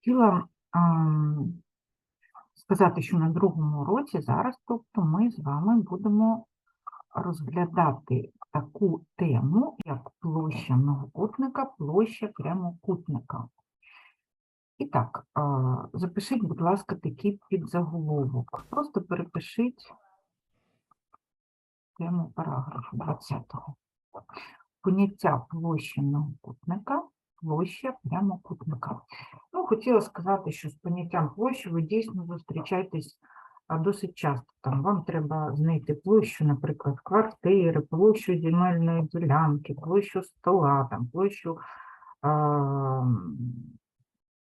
Хотіла ам, сказати, що на другому уроці зараз, тобто, ми з вами будемо розглядати таку тему, як площа многокутника, площа прямокутника. І так, а, запишіть, будь ласка, такий підзаголовок. Просто перепишіть тему параграфу 20. Поняття площі многокутника, площа прямокутника. Ну, хотіла сказати, що з поняттям площі ви дійсно зустрічаєтесь досить часто. Там вам треба знайти площу, наприклад, квартири, площу земельної ділянки, площу стола, там, площу а,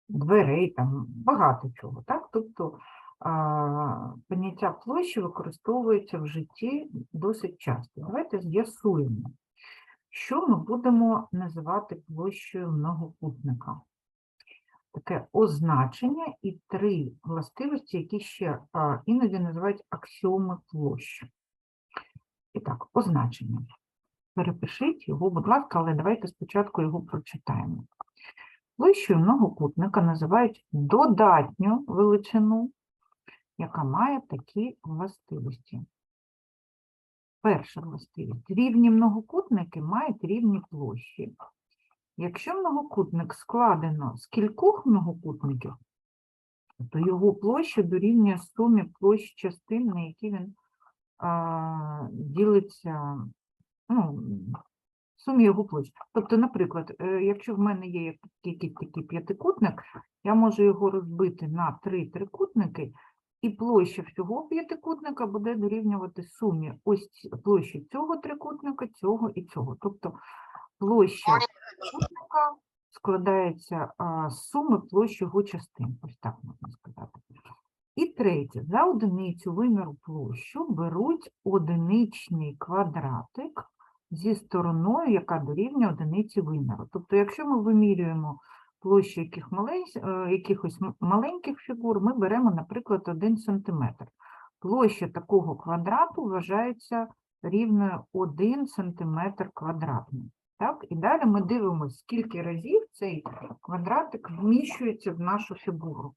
дверей, там багато чого. Так? Тобто а, поняття площі використовується в житті досить часто. Давайте з'ясуємо, що ми будемо називати площею многокутника. Таке означення і три властивості, які ще іноді називають аксіоми площі. І так, означення. Перепишіть його, будь ласка, але давайте спочатку його прочитаємо. Площею многокутника називають додатню величину, яка має такі властивості. Перша властивість. Рівні многокутники мають рівні площі. Якщо многокутник складено з кількох многокутників, то його площа дорівнює сумі площ частин, на які він а, ділиться, ну, сумі його площ. Тобто, наприклад, е, якщо в мене є якийсь такий п'ятикутник, я можу його розбити на три трикутники, і площа всього п'ятикутника буде дорівнювати сумі ось площі цього трикутника, цього і цього. Тобто площа трикутника складається з суми площ його частин. Ось так можна сказати. І третє, за одиницю виміру площу беруть одиничний квадратик зі стороною, яка дорівнює одиниці виміру. Тобто, якщо ми вимірюємо площу яких малень... е, якихось маленьких фігур, ми беремо, наприклад, 1 см. Площа такого квадрату вважається рівною 1 см квадратний. Так? І далі ми дивимося, скільки разів цей квадратик вміщується в нашу фігуру.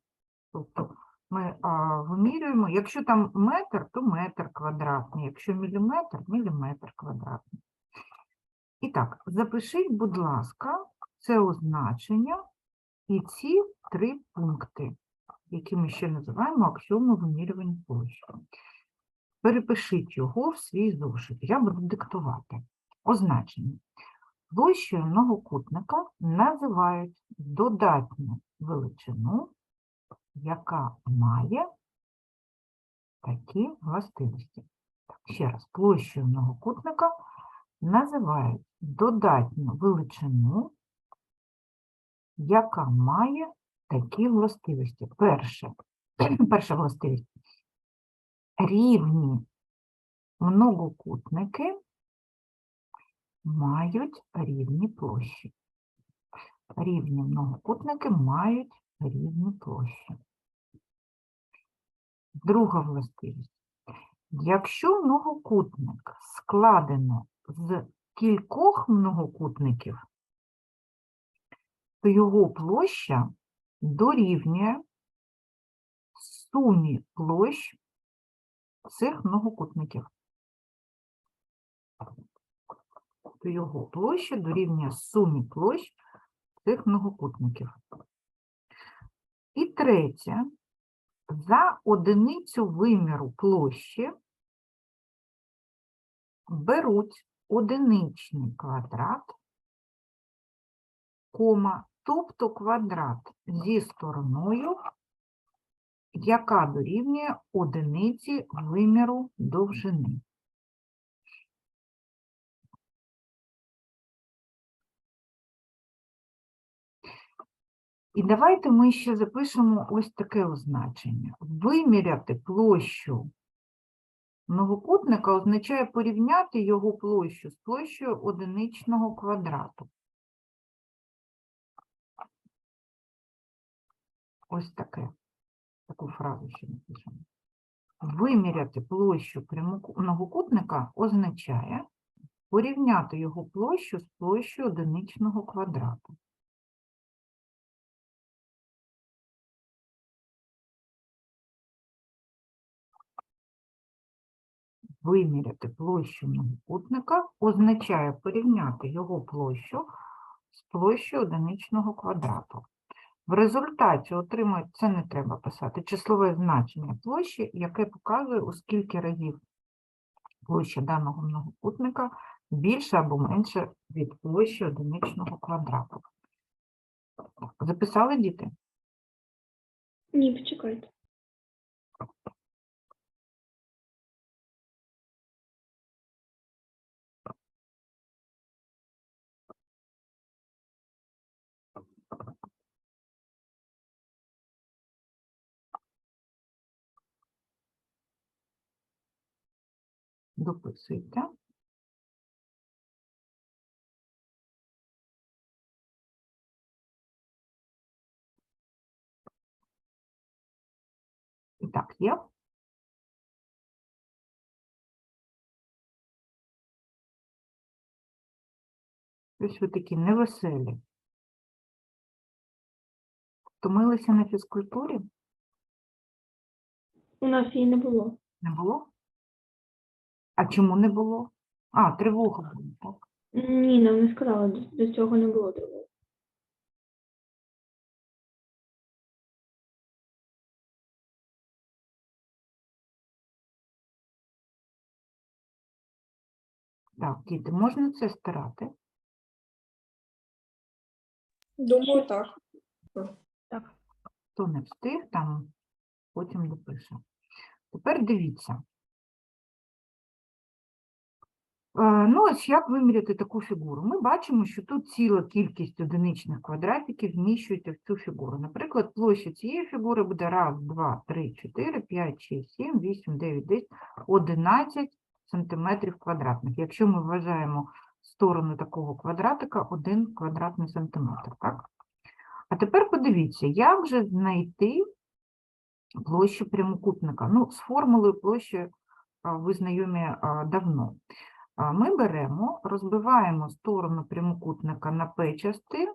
Тобто ми а, вимірюємо, якщо там метр, то метр квадратний, якщо міліметр, міліметр квадратний. І так, запишіть, будь ласка, це означення і ці три пункти, які ми ще називаємо аксіоми вимірювання площі. Перепишіть його в свій зошит. Я буду диктувати. Означення. Площею многокутника називають додатню величину, яка має такі властивості. Так, ще раз, площею многокутника називають додатню величину, яка має такі властивості. Перше, перша властивість. Рівні многокутники мають рівні площі. Рівні многокутники мають рівні площі. Друга властивість. Якщо многокутник складено з кількох многокутників, то його площа дорівнює сумі площ цих многокутників. То його площа дорівнює сумі площ цих многокутників. І третє, за одиницю виміру площі беруть одиничний квадрат, кома, тобто квадрат зі стороною, яка дорівнює одиниці виміру довжини. І давайте ми ще запишемо ось таке означення. Виміряти площу многокутника означає порівняти його площу з площею одиничного квадрату. Ось таке. Таку фразу ще напишемо. Виміряти площу прямокутника означає порівняти його площу з площею одиничного квадрату. Виміряти площу многокутника означає порівняти його площу з площею одиничного квадрату. В результаті отримують, це не треба писати, числове значення площі, яке показує, у скільки разів площа даного многокутника більше або менше від площі одиничного квадрату. Записали діти? Ні, почекайте. Дописуйте. І так, є? Ось ви такі невеселі. Втомилися на фізкультурі? У нас її не було. Не було? А чому не було? А, тривога була, так? Ні, нам не сказали, до, до цього не було тривоги. Так, діти, можна це стирати? Думаю, так. Так. Хто не встиг, там потім допише. Тепер дивіться. Ну, ось як виміряти таку фігуру? Ми бачимо, що тут ціла кількість одиничних квадратиків вміщується в цю фігуру. Наприклад, площа цієї фігури буде 1, 2, 3, 4, 5, 6, 7, 8, 9, 10, 11 сантиметрів квадратних. Якщо ми вважаємо сторону такого квадратика 1 квадратний сантиметр, так? А тепер подивіться, як же знайти площу прямокутника? Ну, з формулою площі ви знайомі давно. Ми беремо, розбиваємо сторону прямокутника на P частин,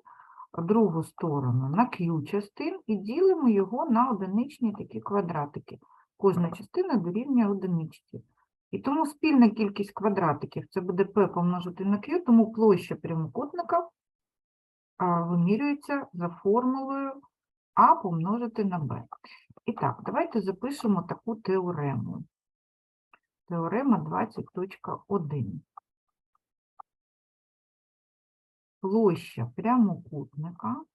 другу сторону на Q частин і ділимо його на одиничні такі квадратики. Кожна частина дорівнює одиничці. І тому спільна кількість квадратиків це буде P помножити на Q, тому площа прямокутника вимірюється за формулою А помножити на Б. І так, давайте запишемо таку теорему. Теорема 20.1. Площа прямокутника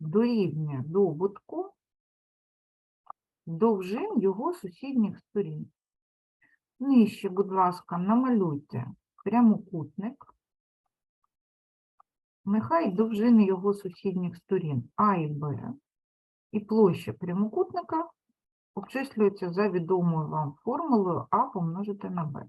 дорівнює добутку довжин його сусідніх сторін. Нижче, будь ласка, намалюйте прямокутник. Нехай довжини його сусідніх сторін А і Б, і площа прямокутника обчислюється за відомою вам формулою А помножити на Б.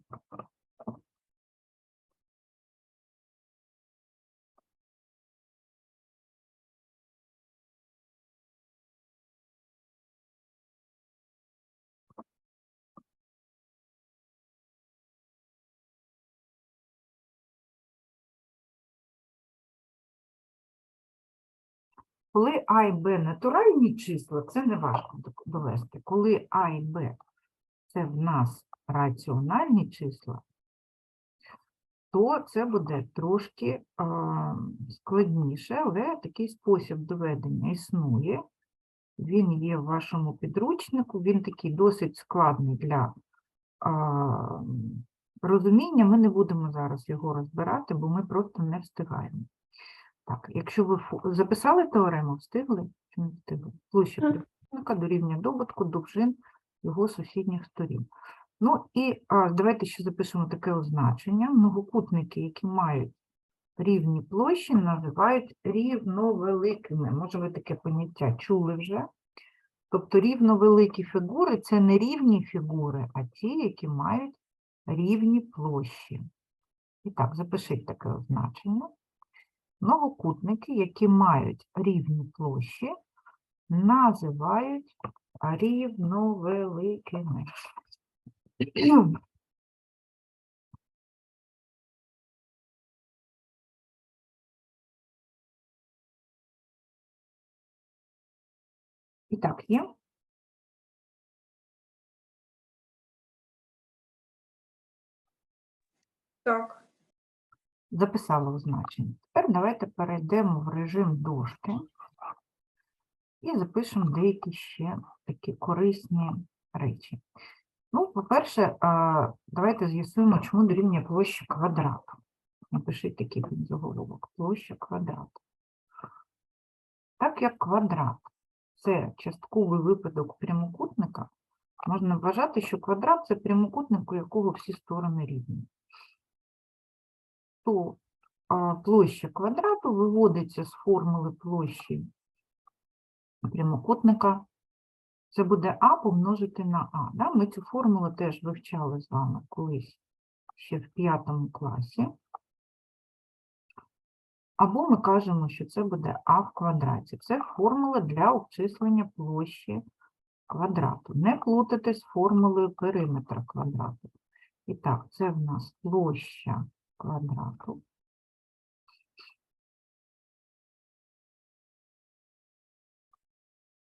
Коли А і Б натуральні числа, це не важко довести. Коли А і Б це в нас раціональні числа, то це буде трошки складніше, але такий спосіб доведення існує. Він є в вашому підручнику, він такий досить складний для розуміння. Ми не будемо зараз його розбирати, бо ми просто не встигаємо. Так, якщо ви записали теорему, встигли чи не встигли? Площа трикутника дорівнює добутку довжин його сусідніх сторін. Ну і а, давайте ще запишемо таке означення. Многокутники, які мають рівні площі, називають рівновеликими. Може, ви таке поняття чули вже? Тобто рівновеликі фігури – це не рівні фігури, а ті, які мають рівні площі. І так, запишіть таке означення. Многокутники, які мають рівні площі, називають рівновеликими. І так, є. Так. Записала означення. Тепер давайте перейдемо в режим дошки і запишемо деякі ще такі корисні речі. Ну, по-перше, давайте з'ясуємо, чому дорівнює площа квадрату. Напишіть такий заголовок. Площа квадрату. Так як квадрат це частковий випадок прямокутника, можна вважати, що квадрат це прямокутник, у якого всі сторони рівні. То площа квадрату виводиться з формули площі прямокутника. Це буде А помножити на А. Да? Ми цю формулу теж вивчали з вами колись ще в п'ятому класі. Або ми кажемо, що це буде А в квадраті. Це формула для обчислення площі квадрату. Не плутати з формулою периметра квадрату. І так, це в нас площа квадрату.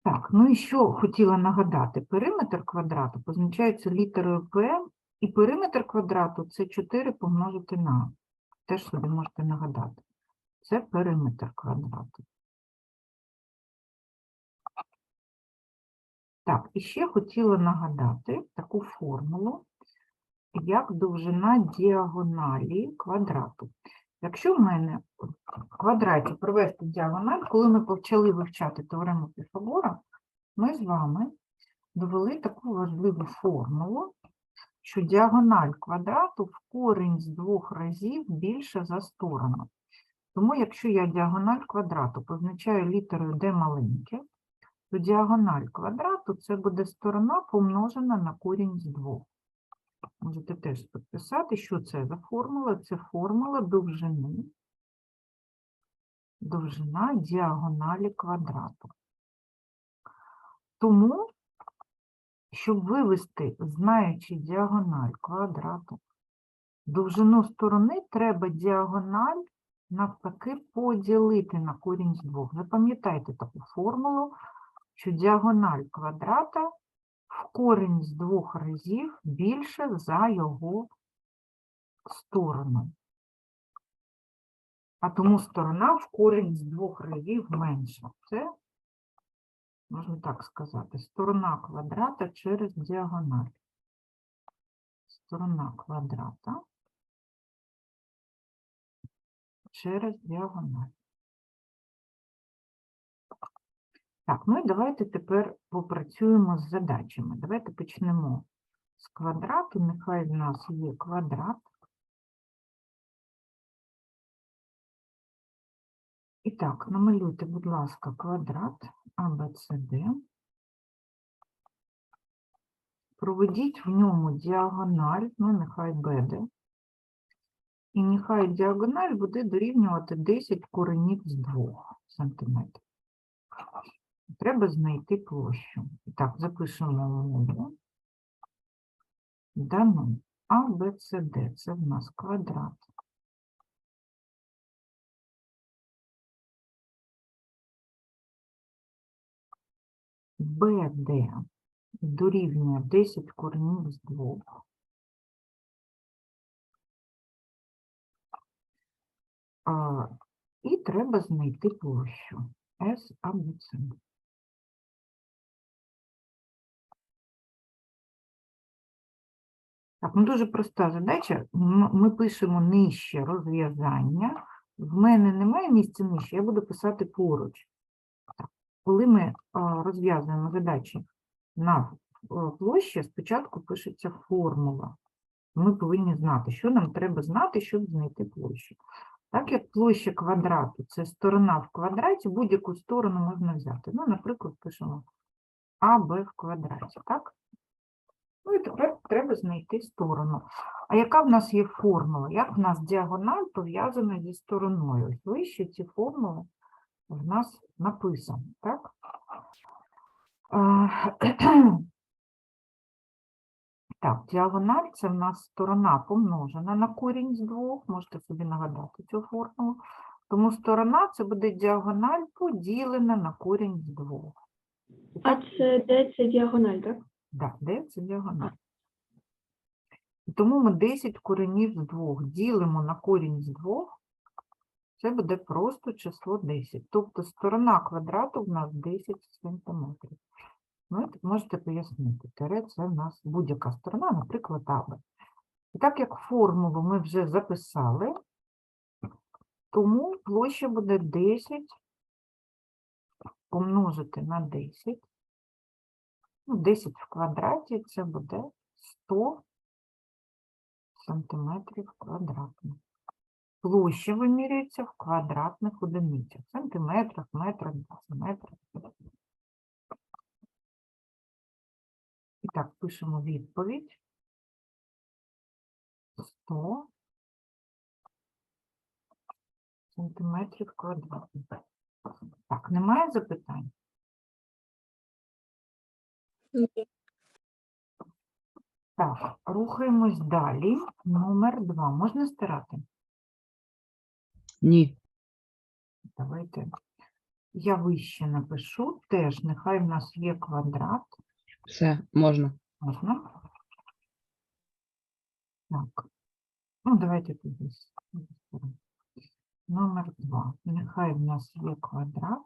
Так, ну і що хотіла нагадати? Периметр квадрату позначається літерою П, і периметр квадрату це 4 помножити на. Теж собі можете нагадати. Це периметр квадрату. Так, і ще хотіла нагадати таку формулу, як довжина діагоналі квадрату. Якщо в мене в квадраті провести діагональ, коли ми почали вивчати теорему Піфагора, ми з вами довели таку важливу формулу, що діагональ квадрату в корінь з двох разів більше за сторону. Тому якщо я діагональ квадрату позначаю літерою d маленьке, то діагональ квадрату це буде сторона помножена на корінь з двох. Можете теж підписати, що це за формула. Це формула довжини, довжина діагоналі квадрату. Тому, щоб вивести, знаючи діагональ квадрату, довжину сторони треба діагональ навпаки поділити на корінь з двох. Запам'ятайте таку формулу, що діагональ квадрата в корінь з двох разів більше за його сторону. А тому сторона в корінь з двох разів менша. Це, можна так сказати, сторона квадрата через діагональ. Сторона квадрата через діагональ. Так, ну і давайте тепер попрацюємо з задачами. Давайте почнемо з квадрату. Нехай в нас є квадрат. І так, намалюйте, будь ласка, квадрат ABCD. Проведіть в ньому діагональ, ну нехай BD. І нехай діагональ буде дорівнювати 10 коренів з 2 сантиметрів. Треба знайти площу. І так, запишемо умову. Дано А, Б, С, Д. Це в нас квадрат. БД дорівнює 10 коренів з 2. А, і треба знайти площу С, А, Б, С. Так, ну дуже проста задача. Ми пишемо нижче розв'язання. В мене немає місця нижче, я буду писати поруч. Коли ми розв'язуємо задачі на площі, спочатку пишеться формула. Ми повинні знати, що нам треба знати, щоб знайти площу. Так як площа квадрату це сторона в квадраті, будь-яку сторону можна взяти. Ну, наприклад, пишемо АБ в квадраті, так? Ну і тепер треба знайти сторону. А яка в нас є формула? Як в нас діагональ пов'язана зі стороною? Вище ці формули в нас написані, так? Так, діагональ це в нас сторона помножена на корінь з двох, можете собі нагадати цю формулу. Тому сторона це буде діагональ поділена на корінь з двох. А це де це діагональ, так? Да, де це діагональ? Тому ми 10 коренів з 2 ділимо на корінь з 2, це буде просто число 10. Тобто сторона квадрату в нас 10 сантиметрів. Ну, і можете пояснити, тире це в нас будь-яка сторона, наприклад, АБ. І так як формулу ми вже записали, тому площа буде 10 помножити на 10. Ну, 10 в квадраті це буде 100 сантиметрів квадратних. Площа вимірюється в квадратних одиницях, сантиметрах, метрах, дециметрах. І так, пишемо відповідь. 100 сантиметрів квадратних. Так, немає запитань? Ні. Так, рухаємось далі. Номер два. Можна стирати? Ні. Давайте. Я вище напишу. Теж нехай в нас є квадрат. Все, можна. Можна? Так. Ну, давайте тут Номер два. Нехай в нас є квадрат.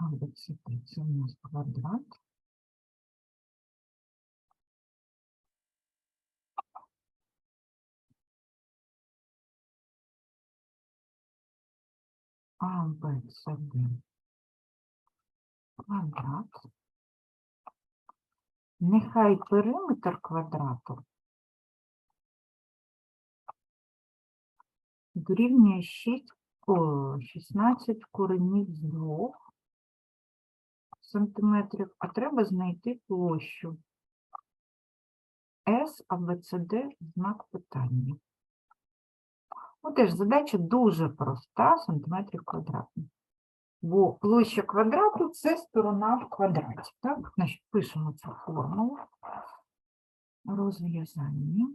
А, де це? у нас квадрат. А, Б, С, Д. Квадрат. Нехай периметр квадрату дорівнює 6, о, 16 коренів з 2 сантиметрів, а треба знайти площу. С, А, Д, знак питання. Ну, теж задача дуже проста, сантиметрів квадратних. Бо площа квадрату – це сторона в квадраті. Так, значить, пишемо цю формулу. Розв'язання.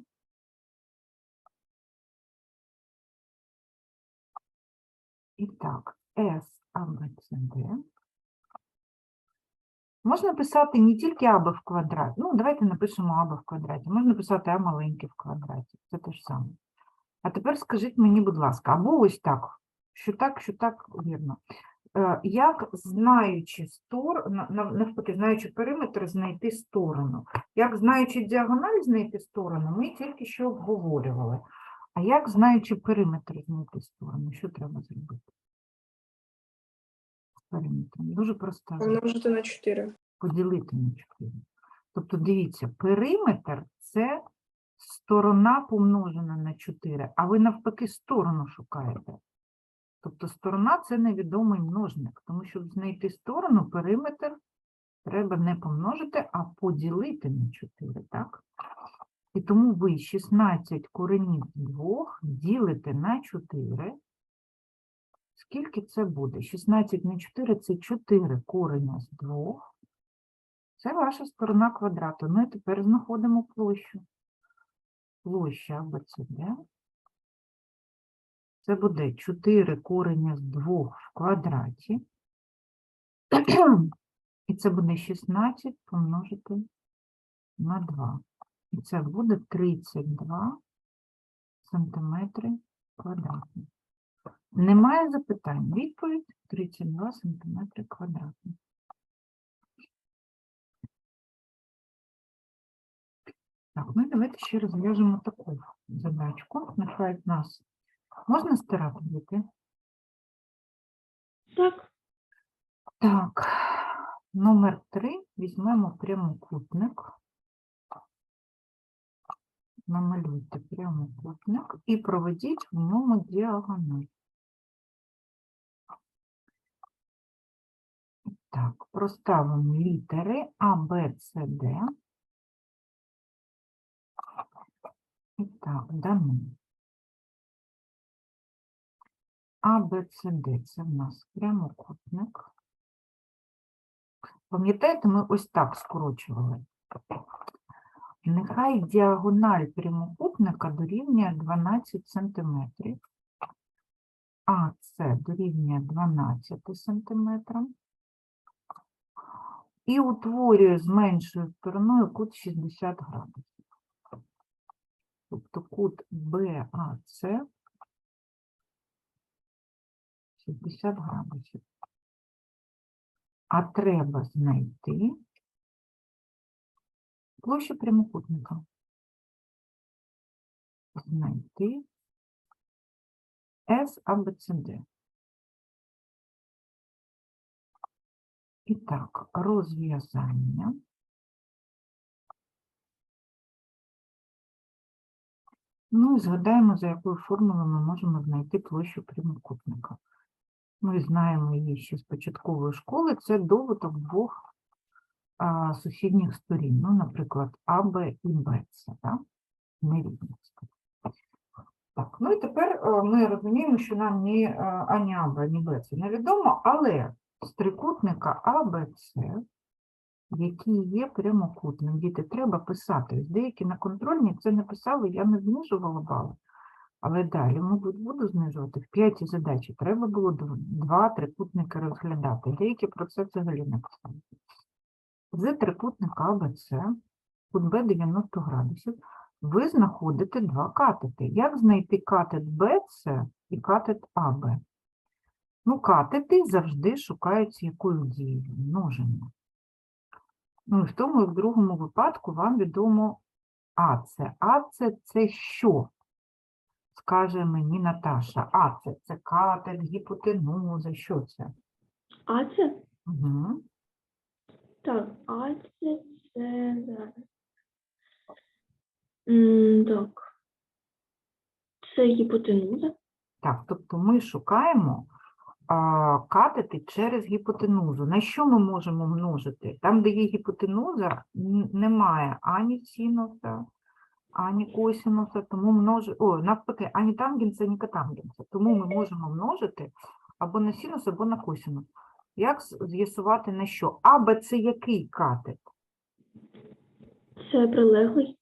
І так, S, Д. Можна писати не тільки АБ в квадраті. Ну, давайте напишемо АБ в квадраті. Можна писати А маленьке в квадраті. Це те ж саме. А тепер скажіть мені, будь ласка, або ось так, що так, що так, вірно. Е, Як, знаючи стор, на- на- навпаки, знаючи периметр, знайти сторону? Як, знаючи діагональ, знайти сторону, ми тільки що обговорювали. А як, знаючи периметр, знайти сторону? Що треба зробити? Периметром. Дуже проста. Помножити на 4. поділити на 4. Тобто, дивіться, периметр це сторона помножена на 4, а ви навпаки сторону шукаєте. Тобто сторона це невідомий множник, тому щоб знайти сторону, периметр треба не помножити, а поділити на 4, так? І тому ви 16 коренів 2 ділите на 4. Скільки це буде? 16 на 4 – це 4 кореня з 2. Це ваша сторона квадрату. Ну і тепер знаходимо площу. Площа АБЦД. Це буде 4 кореня з 2 в квадраті. І це буде 16 помножити на 2. І це буде 32 сантиметри квадратні. Немає запитань. Відповідь 32 сантиметри квадратні. Так, ну давайте ще розв'яжемо таку задачку. Нехай в нас можна стирати діти? Так, Так, номер 3 візьмемо прямокутник. Намалюйте прямокутник і проведіть в ньому діагональ. Так, проставимо літери А, Б, С, Д. І так, дано. А, Б, С, Д – це в нас прямокутник. Пам'ятаєте, ми ось так скорочували. Нехай діагональ прямокутника дорівнює 12 см. А це дорівнює 12 см. І утворює з меншою стороною кут 60 градусів. Тобто кут BAC 60 градусів. А треба знайти площу прямокутника. Знайти S ABCD. І так, розв'язання. Ну і згадаємо, за якою формулою ми можемо знайти площу прямокутника. Ми знаємо її ще з початкової школи. Це доводок двох а, сусідніх сторін. Ну, наприклад, АБ і БЦ, так? Нерівність. Так, ну і тепер е, ми розуміємо, що нам ні е, ані АБ, ні БЦ невідомо, але з трикутника АБЦ, який є прямокутним, діти, треба писати. Деякі на контрольні це не писали, я не знижувала бали. Але далі, мабуть, буду знижувати. В п'ятій задачі треба було два трикутники розглядати. Деякі про це взагалі не писали. З трикутника АБЦ, кут Б 90 градусів, ви знаходите два катети. Як знайти катет БЦ і катет АБ? Ну, катети завжди шукаються якою дією? Множення. Ну, і в тому і в другому випадку вам відомо АЦ. АЦ – це що? Скаже мені Наташа. АЦ – це катет, гіпотенуза, що це? А це? Угу. Так, а це це зараз. М, Так. Це гіпотенуза. Так, тобто ми шукаємо катети через гіпотенузу. На що ми можемо множити? Там, де є гіпотенуза, немає ані синуса, ані косинуса, тому множи... О, навпаки, ані тангенса, ані котангенса. Тому ми можемо множити або на синус, або на косинус. Як з'ясувати на що? А, Б це який катет? Це прилеглий.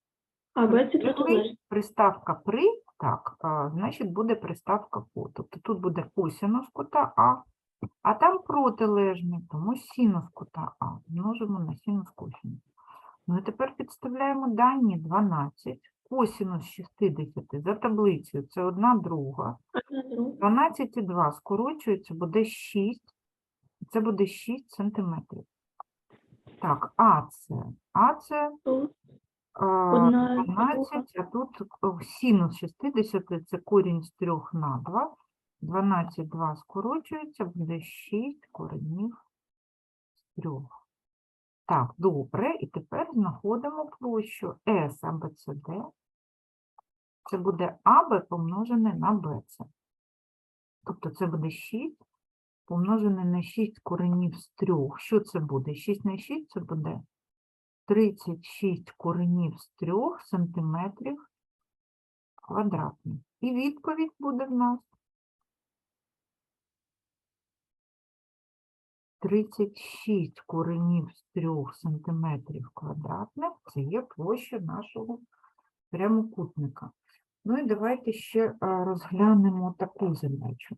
А Б це Прилеглий. протилежний. Приставка при, так, а, значить буде приставка по. Тобто тут буде косинус кута А, а там протилежний, тому синус кута А. Множимо на синус косинус. Ну і тепер підставляємо дані 12. Косинус 60 за таблицею це одна друга. Одна друга. 12 і 2 скорочується, буде 6. Це буде 6 сантиметрів. Так, А це, А це Одна 12, а тут синус 60 це корінь з 3 на 2. 12, 2 скорочується, буде 6 коренів з 3. Так, добре. І тепер знаходимо площу S ABCD. Це буде АБ помножене на БЦ. Тобто це буде 6 помножене на 6 коренів з 3. Що це буде? 6 на 6 це буде 36 коренів з 3 сантиметрів квадратних. І відповідь буде в нас 36 коренів з 3 сантиметрів квадратних. Це є площа нашого прямокутника. Ну і давайте ще розглянемо таку задачу.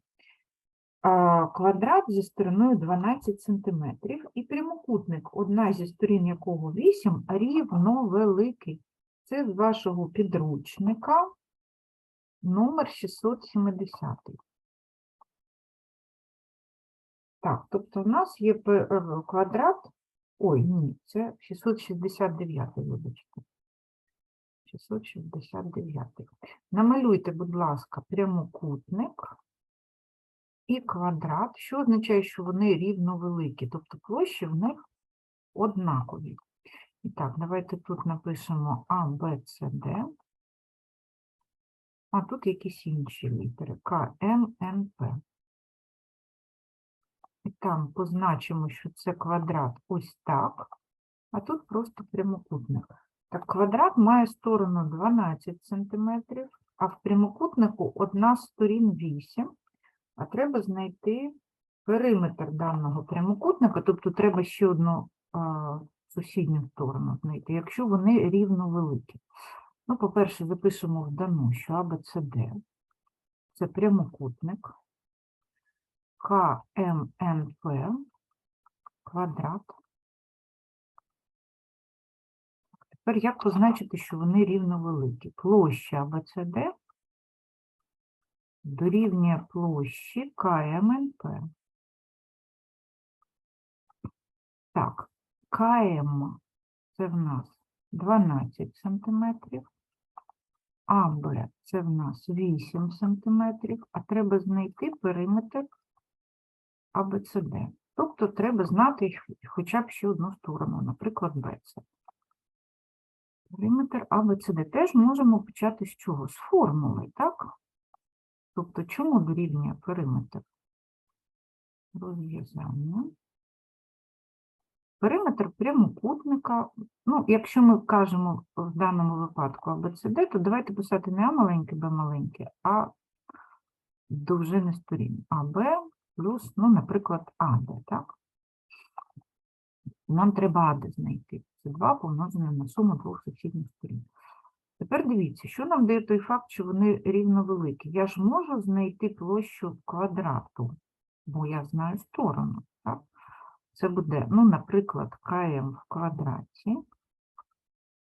Квадрат зі стороною 12 см і прямокутник, одна зі сторін якого 8, рівно великий. Це з вашого підручника номер 670. Так, тобто у нас є е, квадрат, ой, ні, це 669, вибачте. 669. Намалюйте, будь ласка, прямокутник і квадрат, що означає, що вони рівновеликі, тобто площі в них однакові. І так, давайте тут напишемо А, Б, С, Д. А тут якісь інші літери. К, М, Н, П. І там позначимо, що це квадрат ось так, а тут просто прямокутник. Так, квадрат має сторону 12 см, а в прямокутнику одна сторін 8, а треба знайти периметр даного прямокутника, тобто треба ще одну сусідню сторону знайти, якщо вони рівно великі. Ну, по-перше, запишемо в дану, що АБЦД – це прямокутник КМНП квадрат Тепер як позначити, що вони рівновеликі? Площа АБЦД дорівнює площі КМНП. Так, КМ це в нас 12 сантиметрів, АБ це в нас 8 сантиметрів, а треба знайти периметр АБЦД. Тобто треба знати хоча б ще одну сторону, наприклад, БЦ. Периметр АБЦД теж можемо почати з чого? З формули, так? Тобто чому дорівнює периметр? Розв'язання. Периметр прямокутника, ну, якщо ми кажемо в даному випадку АБЦД, то давайте писати не А маленьке, Б маленьке, а довжини сторін. АБ плюс, ну, наприклад, АД, так? Нам треба АД знайти. Це 2 помножене на суму двох сусідніх сторін. Тепер дивіться, що нам дає той факт, що вони рівновеликі. Я ж можу знайти площу квадрату, бо я знаю сторону. Так? Це буде, ну, наприклад, КМ в квадраті.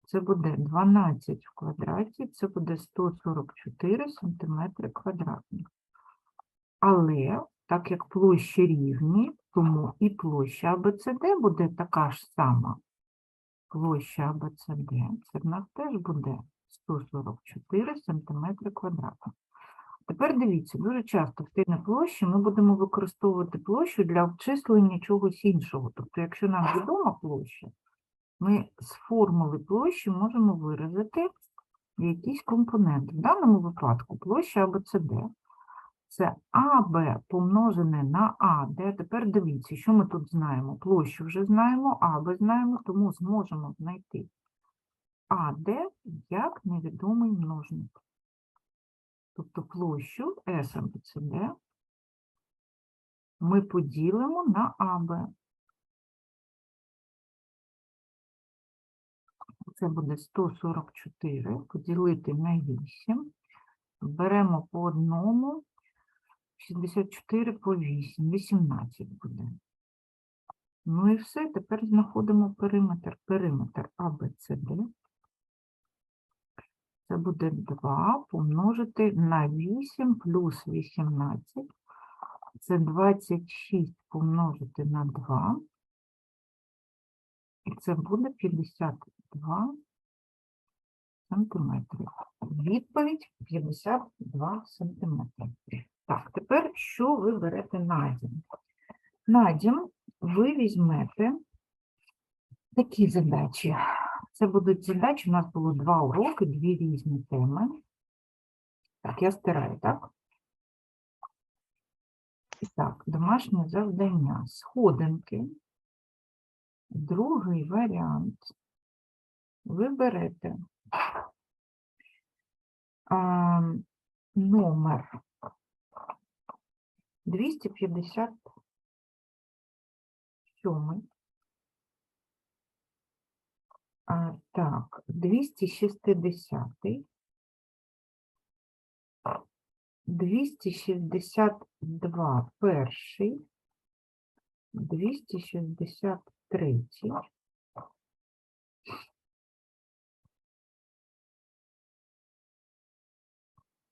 Це буде 12 в квадраті, це буде 144 сантиметри квадратних. Але, так як площі рівні, тому і площа АБЦД буде така ж сама. Площа АБЦД, це в нас теж буде 144 сантиметри квадратних. Тепер дивіться, дуже часто в темі площі ми будемо використовувати площу для обчислення чогось іншого. Тобто, якщо нам відома площа, ми з формули площі можемо виразити якийсь компонент. В даному випадку площа АБЦД це АБ помножене на АД. Тепер дивіться, що ми тут знаємо. Площу вже знаємо, АБ знаємо, тому зможемо знайти АД як невідомий множник. Тобто площу СМБЦД ми поділимо на АБ. Це буде 144 поділити на 8. Беремо по одному. 64 по 8, 18 буде. Ну і все, тепер знаходимо периметр. Периметр АБЦД. Це буде 2 помножити на 8 плюс 18. Це 26 помножити на 2. І це буде 52 сантиметри. Відповідь 52 сантиметри. Так, тепер що ви берете на дім? На дім ви візьмете такі задачі. Це будуть задачі, у нас було два уроки, дві різні теми. Так, я стираю, так? Так, домашнє завдання. Сходинки. Другий варіант. Ви берете а, номер 257. А, так, 260. 262 перший, 263.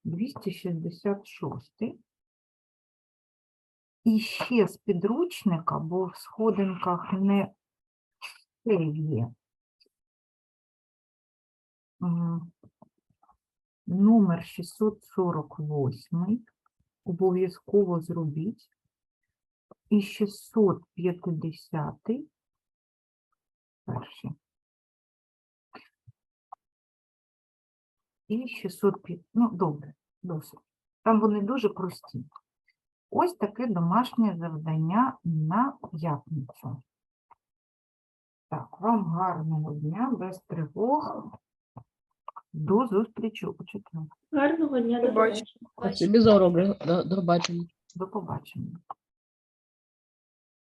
Двісті шістдесят шостий. І ще з підручника, бо в сходинках не все є. М, Номер 648 обов'язково зробіть. І 650 перший. І 605, ну добре, досить. Там вони дуже прості. Ось таке домашнє завдання на п'ятницю. Так, вам гарного дня, без тривог. До зустрічі у четвер. Гарного дня, до Побачення. побачення. Спасибі за урок. До, до побачення. До побачення.